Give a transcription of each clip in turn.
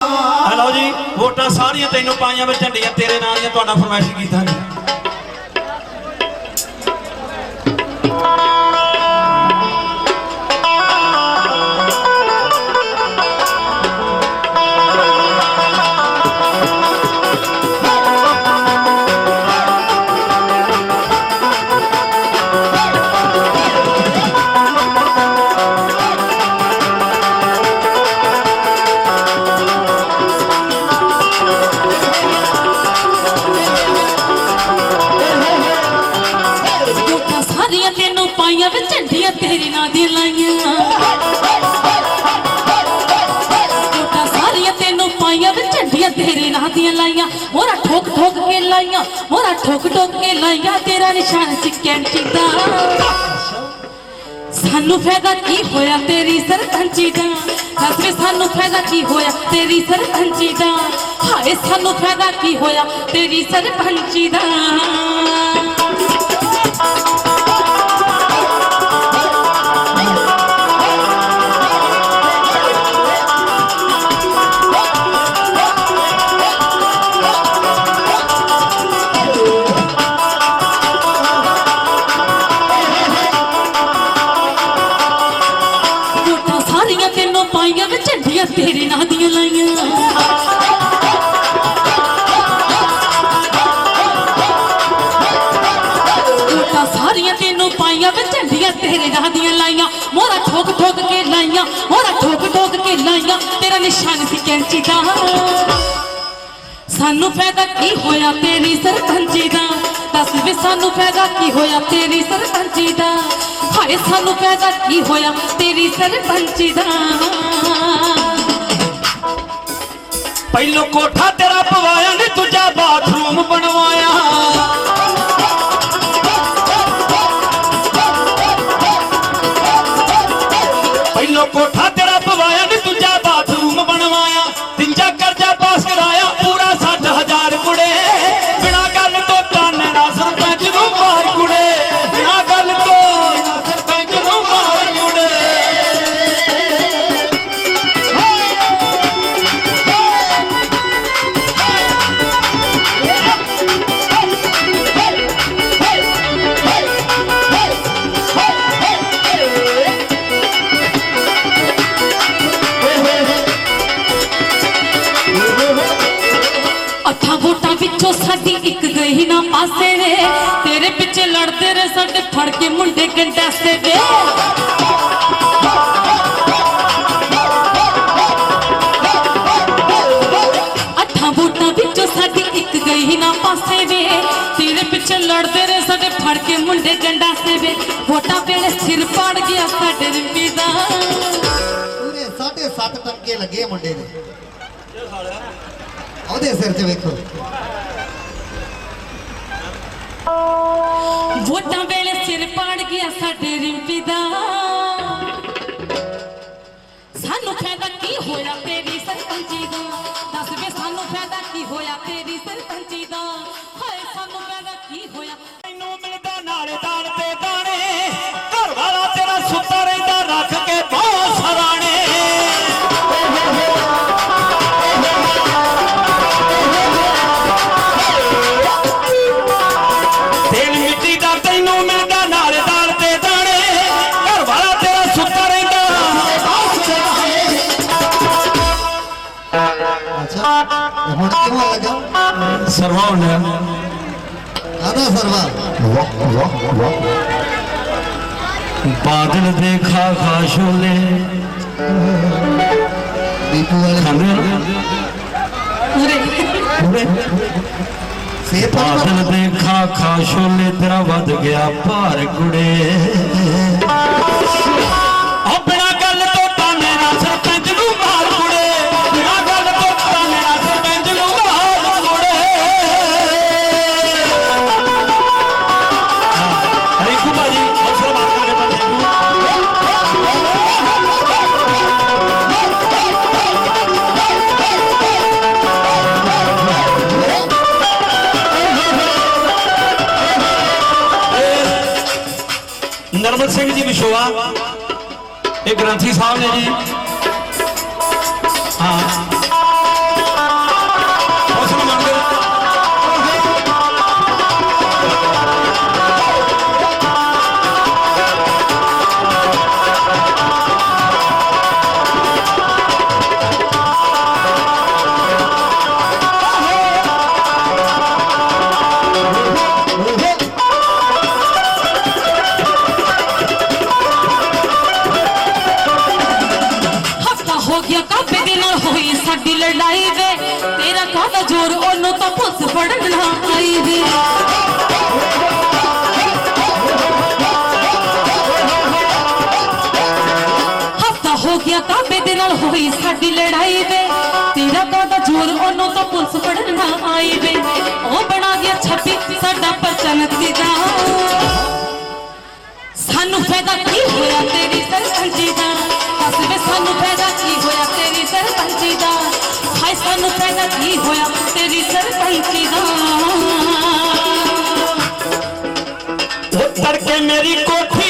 Hello ਜੀ, ਵੋਟਾਂ ਸਾਰੀਆਂ ਤੈਨੂੰ ਪਾਈਆਂ ਵਿੱਚ ਝੰਡੀਆਂ, ਤੇਰੇ ਨਾਲ ਦੀਆਂ ਤੁਹਾਡਾ ਫਰਮਾਇਸ਼ ਕੀਤਾ ਨੇ। ਝੰਡੀਆਂ ਤੇਰੇ ਲਾਈਆਂ ਵੋਟਾਂ ਸਾਰੀਆਂ ਤੈਨੂੰ ਪਾਈਆਂ ਵੇ ਝੰਡੀਆਂ ਤੇਰੇ ਨਾਂ ਦੀਆਂ ਲਾਈਆਂ। ਮੋਰਾ ਠੋਕ ਠੋਕ ਕੇ ਲਾਈਆਂ ਮੋਰਾ ਠੋਕ ਠੋਕ ਕੇ ਲਾਈਆਂ, ਤੇਰਾ ਨਿਸ਼ਾਨ ਸੀ ਕੈਂਚੀ ਦਾ। ਸਾਨੂੰ ਫਾਇਦਾ ਕੀ ਹੋਇਆ ਤੇਰੀ ਸਰਪੰਚੀ ਦਾ? ਦੱਸ ਸਾਨੂੰ ਫਾਇਦਾ ਕੀ ਹੋਇਆ ਤੇਰੀ ਸਰਪੰਚੀ ਦਾ? ਹਾਏ, ਸਾਨੂੰ ਫਾਇਦਾ ਕੀ ਹੋਇਆ ਤੇਰੀ ਸਰਪੰਚੀ ਦਾ? ਸਾਰੀਆਂ ਪਾਈਆਂ ਵੇ ਝੰਡੀਆਂ ਤੇਰੇ ਨਾਂ ਦੀਆਂ ਲਾਈਆਂ। ਮੋਰਾ ਠੋਕ ਠੋਕ ਕੇ ਲਾਈਆਂ ਮੋਰਾ ਠੋਕ ਠੋਕ ਕੇ ਲਾਈਆਂ। ਤੇਰਾ ਨਿਸ਼ਾਨ ਸੀ ਕੈਂਚੀ ਦਾ। ਸਾਨੂੰ ਫਾਇਦਾ ਕੀ ਹੋਇਆ ਤੇਰੀ ਸਰਪੰਚੀ ਦਾ? ਦੱਸ ਵੀ ਸਾਨੂੰ ਫਾਇਦਾ ਕੀ ਹੋਇਆ ਤੇਰੀ ਸਰਪੰਚੀ ਦਾ? ਹਾਏ, ਸਾਨੂੰ ਫਾਇਦਾ ਕੀ ਹੋਇਆ ਤੇਰੀ ਸਰਪੰਚੀ ਦਾ? ਪਹਿਲੋਂ ਕੋਠਾ ਤੇਰਾ ਪਵਾਇਆ ਨੇ ਦੂਜਾ ਬਾਥਰੂਮ ਬਣਵਾਇਆ। ਫੜ ਕੇ ਮੁੰਡੇ ਗੰਡਾਸੇ ਵੇ ਅੱਠਾਂ ਵੋਟਾਂ ਵਿੱਚੋਂ ਸਾਡੀ ਇੱਕ ਗਈ ਨਾ ਪਾਸੇ ਵੇ। ਤੇਰੇ ਪਿੱਛੇ ਲੜਦੇ ਰਹੇ ਸਾਡੇ, ਫੜ ਕੇ ਮੁੰਡੇ ਗੰਡਾਸੇ ਵੇ। ਵੋਟਾਂ ਵੇਲੇ ਸਿਰ ਪਾੜ ਗਿਆ ਸਾਡੇ ਰਿੰਪੀ ਦਾ। ਪੂਰੇ 7.5 ਟੰਕੇ ਲੱਗੇ ਮੁੰਡੇ ਦੇ। ਉਹਦੇ ਸਿਰ 'ਚ ਵੇਖੋ। ਵੋਟਾਂ ਵੇਲੇ ਸਿਰ ਪਾੜ ਗਿਆ ਸਾਡੇ ਰਿੰਪੀ ਦਾ। ਸਾਨੂੰ ਫਾਇਦਾ ਕੀ ਹੋਇਆ ਤੇਰੀ ਸਰਪੰਚੀ ਦਾ? ਦੱਸ ਵੇ ਸਾਨੂੰ ਫਾਇਦਾ ਕੀ ਹੋਇਆ ਤੇਰੀ ਸਰਪੰਚੀ ਦਾ? ਇਹ ਹੁਣ ਕਿਵੇਂ ਲੱਗਾ ਸਰਵਾਉਣ ਆਦਾ ਸਰਵਾ ਬਾਦਲ ਦੇਖਾ ਖਾਸ਼ੋਲੇ ਦੀਪੂ ਵਾਲੇ ਖਾਂਦੇ ਉਰੇ ਫੇਰ ਬਾਦਲ ਦੇਖਾ ਖਾਸ਼ੋਲੇ ਤੇਰਾ ਵੱਧ ਗਿਆ ਭਾਰ ਕੁੜੇ ಸೇವಾ ਤਾਂਬੇ ਦੇ ਨਾਲ ਹੋਈ ਸਾਡੀ ਲੜਾਈ ਵੇ। ਤੇਰਾ ਕਾਦਾ ਜ਼ੋਰ ਉਹਨੂੰ ਤਾਂ ਪੁਲਿਸ ਫੜਨ ਆਈ ਵੇ। ਉਹ ਬਣਾ ਗਿਆ ਛੱਪੀ, ਸਾਡਾ ਪਰਚਾ ਨੱਤੀ ਦਾ। ਸਾਨੂੰ ਫਾਇਦਾ ਕੀ ਹੋਇਆ ਤੇਰੀ ਸਰਪੰਚੀ ਦਾ? ਦੱਸ ਸਾਨੂੰ ਫਾਇਦਾ ਕੀ ਹੋਇਆ ਤੇਰੀ ਸਰਪੰਚੀ ਦਾ? ਹਾਏ, ਸਾਨੂੰ ਫਾਇਦਾ ਕੀ ਹੋਇਆ ਤੇਰੀ ਸਰਪੰਚੀ ਦਾ? ਤੜਕੇ ਮੇਰੀ ਕੋਠੀ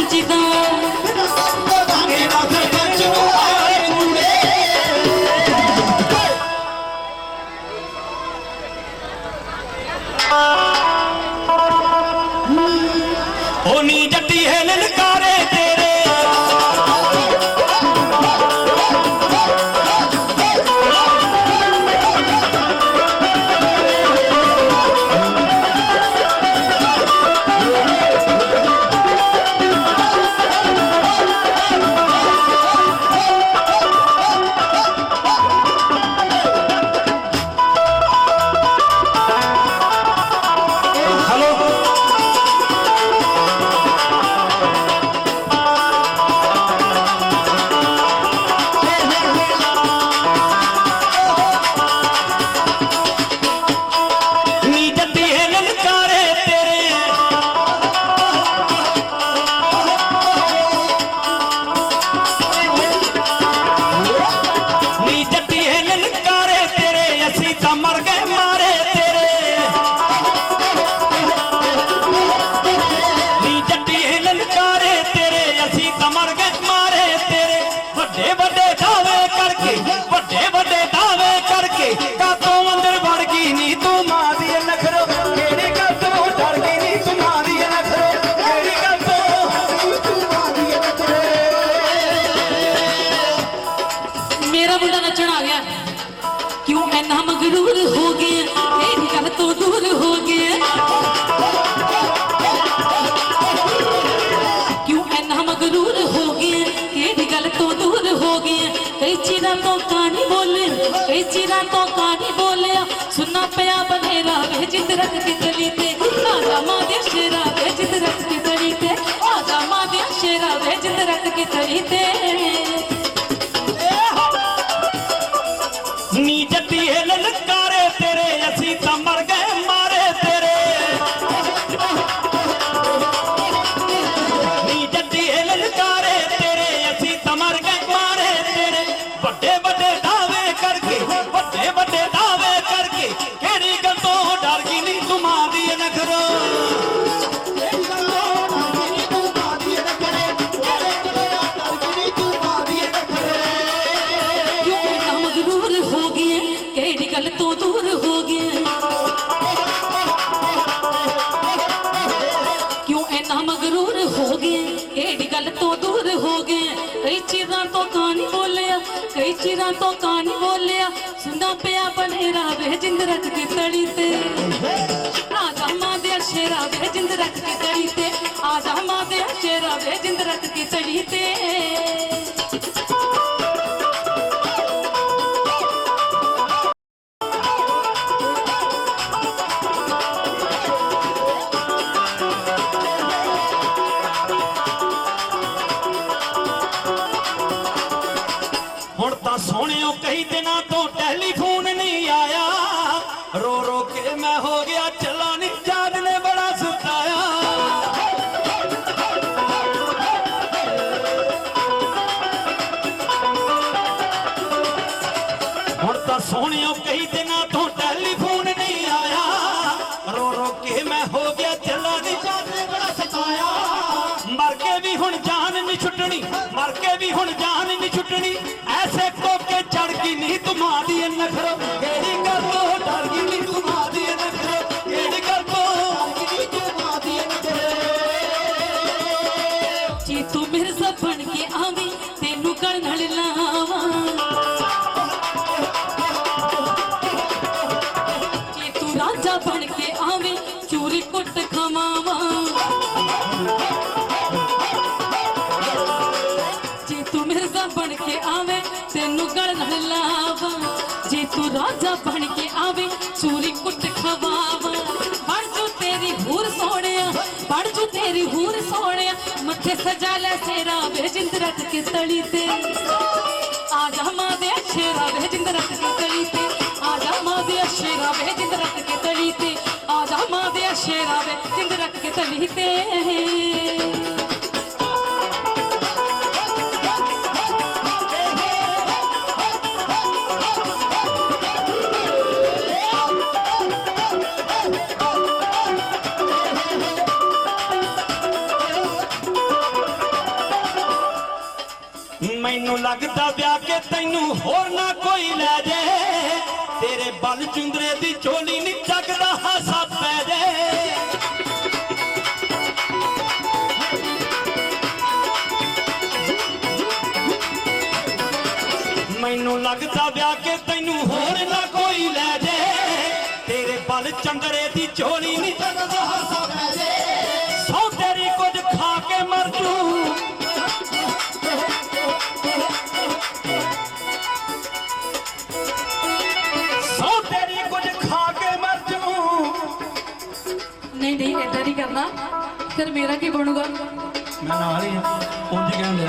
সাজদা चिरा तो कहानी बोले, ए चिरा तो कहानी बोले, सुना पया बनेरा वे जित रख के चलीते। आजा माँ दे शेरा वे जित रख के चलीते आजा माँ दे शेरा वे जित रख के चलीते। ਵੱਡੇ ਵੱਡੇ ਦਾ ਦੂਰ ਹੋ ਗਏ। ਕਈ ਚਿਰਾਂ ਤੋਂ ਕਾਣੀ ਬੋਲਿਆ ਕਈ ਚੀਜ਼ਾਂ ਤੋਂ ਕਾਣੀ ਬੋਲਿਆ। ਸੁਣਾ ਪਿਆ ਬਨੇਰਾ ਵੇ ਜਿੰਦ ਰੱਖ ਕੇ ਤੜੀ ਤੇ। ਆਜਾ ਮਾਂ ਦੇ ਸ਼ੇਰਾ ਵੇ ਜਿੰਦ ਰੱਖ ਕੇ ਤੜੀ ਤੇ। ਆਜਾ ਮਾਂ ਦੇ ਸ਼ੇਰਾ ਵੇ ਜਿੰਦ ਰੱਖ ਕੇ ਤੜੀ ਤੇ। ਸੋਹਣਿਓ ਕਈ ਦਿਨਾਂ ਤੋਂ ਟੈਲੀਫੋਨ ਨਹੀਂ ਆਇਆ। ਰੋ ਰੋ ਕੇ ਮੈਂ ਹੋ ਗਿਆ ਚਲਾ ਨਹੀਂ ਜਾਨ ਨੇ ਬੜਾ ਸੁਤਾਇਆ ਹੁਣ ਤਾਂ ਸੋਹਣਿਓ ਕਈ ਦਿਨਾਂ ਤੋਂ ਟੈਲੀਫੋਨ ਨਹੀਂ ਆਇਆ। ਰੋ ਰੋ ਕੇ ਮੈਂ ਹੋ ਗਿਆ ਚਲਾ ਨਹੀਂ ਜਾਨ ਨੇ ਬੜਾ ਸੁਤਾਇਆ ਮਰ ਕੇ ਵੀ ਹੁਣ ਜਾਨ ਨਹੀਂ ਛੁੱਟਣੀ, ਮਰ ਕੇ ਵੀ ਹੁਣ ਜਾਨ ਨਹੀਂ ਛੁੱਟਣੀ। ਤੁਮਾ ਦੀ ਨਖਰੋ ਕਿਹੜੀ ਗੱਲ ਤੋਂ ਡਰ ਗਈ ਨੀ ਤੁਮਾ ਨਖਰੋ ਕਿਹੜੀ ਗੱਲ ਤੋਂ ਕਿਹੜੀ ਤੂੰ ਮਾਦੀ ਨਖਰੇ ਜੇ ਤੂੰ ਮਿਰਜ਼ਾ ਬਣ ਕੇ ਆਵੇਂ, ਤੈਨੂੰ ਗਲ ਨਾਲ ਲਾਵਾਂ। ਜੇ ਤੂੰ ਰਾਜਾ ਬਣ ਕੇ ਰਾਜਾ ਬਣ ਕੇ ਆਵੇ ਚੂਰੀ ਕੁੱਟ ਖਵਾਵਾਂ। ਬਣ ਜੂ ਤੇਰੀ ਹੂਰ ਸੋਹਣਿਆ, ਬਣ ਜੂ ਤੇਰੀ ਹੂਰ ਸੋਹਣਿਆ, ਮੱਥੇ ਸਜਾ ਲੈ ਸੇਰਾ ਵੇ ਜਿੰਦ ਰੱਖ ਕੇ ਤਲੀ ਤੇ। ਆ ਜਾ ਮਾਂ ਦੇ ਸ਼ੇਰਾ ਵੇ ਜਿੰਦ ਰੱਖ ਕੇ ਤਲੀ ਤੇ। ਆ ਜਾ ਮਾਂ ਦੇ ਸ਼ੇਰਾ ਵੇ ਜਿੰਦ ਰੱਖ ਕੇ ਤਲੀ ਤੇ। ਆ ਜਾ ਮਾਂ ਦੇ ਸ਼ੇਰਾ ਵੇ ਜਿੰਦ ਰੱਖ ਕੇ ਤਲੀ ਤੇ। ਮੈਨੂੰ ਲੱਗਦਾ ਵਿਆਹ ਕੇ ਤੈਨੂੰ ਹੋਰ ਨਾ ਕੋਈ ਲੈ ਜੇ। ਤੇਰੇ ਬਲ ਚੁੰਦਰੇ ਦੀ ਝੋਲੀ ਨੀ ਜਗਦਾ ਹਾਸਾ ਪੈ ਜੇ। ਮੈਨੂੰ ਲੱਗਦਾ ਵਿਆਹ ਕੇ ਤੈਨੂੰ ਹੋਰ ਨਾ ਕੋਈ ਲੈ ਜੇ। ਤੇਰੇ ਬਲ ਚੰਦਰੇ ਦੀ ਝੋਲੀ ਨੀ ਜਗਦਾ ਫਿਰ ਮੇਰਾ ਕੀ ਬਣੂਗਾ? ਮੈਂ ਨਾਲ ਹੀ ਆ ਉਂਝ ਕਹਿੰਦੇ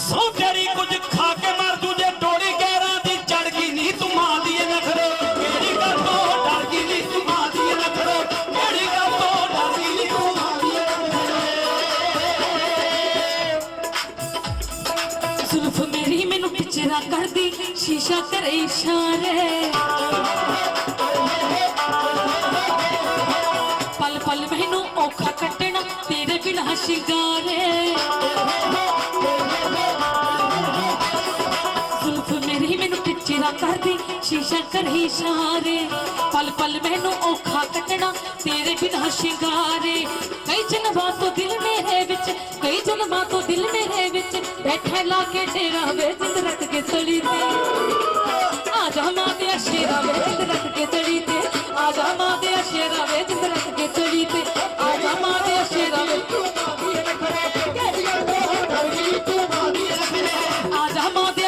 ਸੌ ਤੇਰੀ ਕੁਝ ਖਾ ਕੇ ਮਰ ਜੂ ਜੇ ਟੋੜੀ ਗੈਰਾਂ ਦੀ ਚੜ ਗਈ ਨੀ ਤੂੰ ਮਾਂ ਦੀ ਇਹ ਨਖਰੋ। ਕਿਹੜੀ ਗੱਲ ਤੋਂ ਡਰ ਗਈ ਨੀ ਤੂੰ ਮਾਂ ਦੀ ਇਹ ਨਖਰੋ? ਕਿਹੜੀ ਗੱਲ ਤੋਂ ਡਰ ਗਈ ਨੀ ਤੂੰ ਮਾਂ ਦੀ ਇਹ ਜ਼ੁਲਫ ਮੇਰੀ ਮੈਨੂੰ ਪਿਚਰਾ ਕਰਦੀ ਸ਼ੀਸ਼ਾ ਕਰੇ ਇਸ਼ਾਰੇ ਔਖਾ ਕੱਟਣਾ ਤੇਰੇ ਬਿਨਾ ਸ਼ਿੰਗਾਰੇ ਜ਼ੁਲਫ ਮੇਰੀ ਮੈਨੂੰ ਪਿਚਰਾ ਕਰਦੀ, ਸ਼ੀਸ਼ਾ ਕਰੇ ਇਸ਼ਾਰੇ ਪਲ ਪਲ ਮੈਨੂੰ ਔਖਾ ਕੱਟਣਾ, ਤੇਰੇ ਬਿਨਾ ਸ਼ਿੰਗਾਰੇ ਕਈ ਜਨਮਾਂ ਤੋਂ ਦਿਲ ਮੇਰੇ ਵਿੱਚ, ਕਈ ਜਨਮਾਂ ਤੋਂ ਦਿਲ ਮੇਰੇ ਵਿੱਚ, ਬੈਠੇ ਲਾ ਕੇ ਡੇਰਾ ਵੇ ਜਿੰਦ ਰੱਖ ਕੇ ਤਲੀ ਤੇ। ਆ ਜਾ ਮਾਂ ਦੇ ਸ਼ੇਰਾ ਵੇ ਜਿੰਦ ਰੱਖ ਕੇ ਤਲੀ ਤੇ, ਆ ਜਾ ਮਾਂ ਦੇ ਸ਼ੇਰਾ ਵੇ ਜਿੰਦ ਰੱਖ ਕੇ ਤਲੀ ਤੇ। ਆ ਜਾ ਮਾਂ ਦੇ